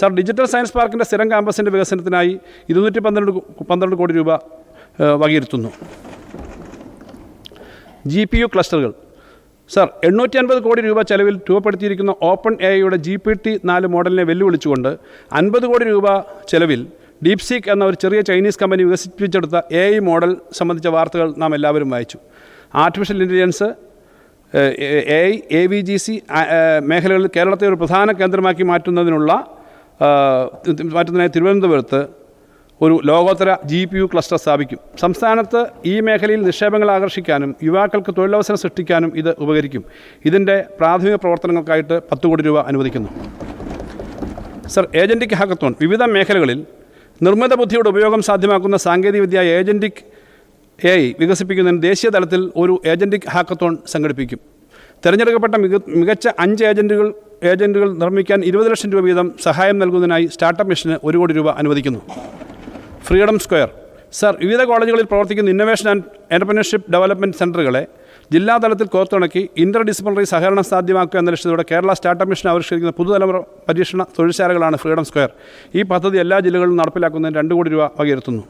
Sir digital science പാർക്കിന്റെ സ്ഥിരം ക്യാമ്പസിന്റെ വികസനത്തിനായി ഇരുന്നൂറ്റി പന്ത്രണ്ട് പന്ത്രണ്ട് കോടി രൂപ വകയിരുത്തുന്നു. ജി പി യു ക്ലസ്റ്ററുകൾ. സർ എണ്ണൂറ്റി അൻപത് കോടി രൂപ ചെലവിൽ രൂപപ്പെടുത്തിയിരിക്കുന്ന ഓപ്പൺ എ ഐയുടെ ജി പി ടി നാല് മോഡലിനെ വെല്ലുവിളിച്ചുകൊണ്ട് അൻപത് കോടി രൂപ ചെലവിൽ ഡീപ് സീക്ക് എന്ന ഒരു ചെറിയ ചൈനീസ് കമ്പനി വികസിപ്പിച്ചെടുത്ത എ ഐ മോഡൽ സംബന്ധിച്ച വാർത്തകൾ നാം എല്ലാവരും വായിച്ചു. Artificial intelligence A I A V G C മേഖലകളിൽ കേരളത്തെ ഒരു പ്രധാന കേന്ദ്രമാക്കി മാറ്റുന്നതിനുള്ള മാറ്റുന്നതിനായി തിരുവനന്തപുരത്ത് ഒരു ലോകോത്തര ജി പി യു ക്ലസ്റ്റർ സ്ഥാപിക്കും. സംസ്ഥാനത്ത് ഈ മേഖലയിൽ നിക്ഷേപങ്ങൾ ആകർഷിക്കാനും യുവാക്കൾക്ക് തൊഴിലവസരം സൃഷ്ടിക്കാനും ഇത് ഉപകരിക്കും. ഇതിന്റെ പ്രാഥമിക പ്രവർത്തനങ്ങൾക്കായിട്ട് പത്ത് കോടി രൂപ അനുവദിക്കുന്നു. Sir agentic hackathon. വിവിധ മേഖലകളിൽ നിർമ്മിത ബുദ്ധിയുടെ ഉപയോഗം സാധ്യമാക്കുന്ന സാങ്കേതികവിദ്യ ഏജന്റിക് എ വികസിപ്പിക്കുന്നതിന് ദേശീയ തലത്തിൽ ഒരു ഏജന്റിക് ഹാക്കത്തോൺ സംഘടിപ്പിക്കും. തിരഞ്ഞെടുക്കപ്പെട്ട മിക മികച്ച അഞ്ച് ഏജന്റുകൾ ഏജന്റുകൾ നിർമ്മിക്കാൻ ഇരുപത് ലക്ഷം രൂപ വീതം സഹായം നൽകുന്നതിനായി സ്റ്റാർട്ടപ്പ് മിഷന് ഒരു കോടി രൂപ അനുവദിക്കുന്നു. Freedom square. സർ വിവിധ കോളേജുകളിൽ പ്രവർത്തിക്കുന്ന ഇന്നൊവേഷൻ ആൻഡ് എന്റർപ്രനർഷിപ്പ് ഡെവലപ്മെന്റ് സെന്ററുകളെ ജില്ലാതലത്തിൽ കോർത്തിണക്കി ഇന്റർ ഡിസിപ്ലിനറി സഹകരണം സാധ്യമാക്കുക എന്ന ലക്ഷ്യത്തോടെ കേരള സ്റ്റാർട്ടപ്പ് മിഷൻ ആവിഷ്കരിക്കുന്ന പുതുതലമുറ പരീക്ഷണ തൊഴിൽശാലകളാണ് ഫ്രീഡം സ്ക്വയർ. ഈ പദ്ധതി എല്ലാ ജില്ലകളിലും നടപ്പിലാക്കുന്നതിന് രണ്ട് കോടി രൂപ വകയിരുത്തുന്നു.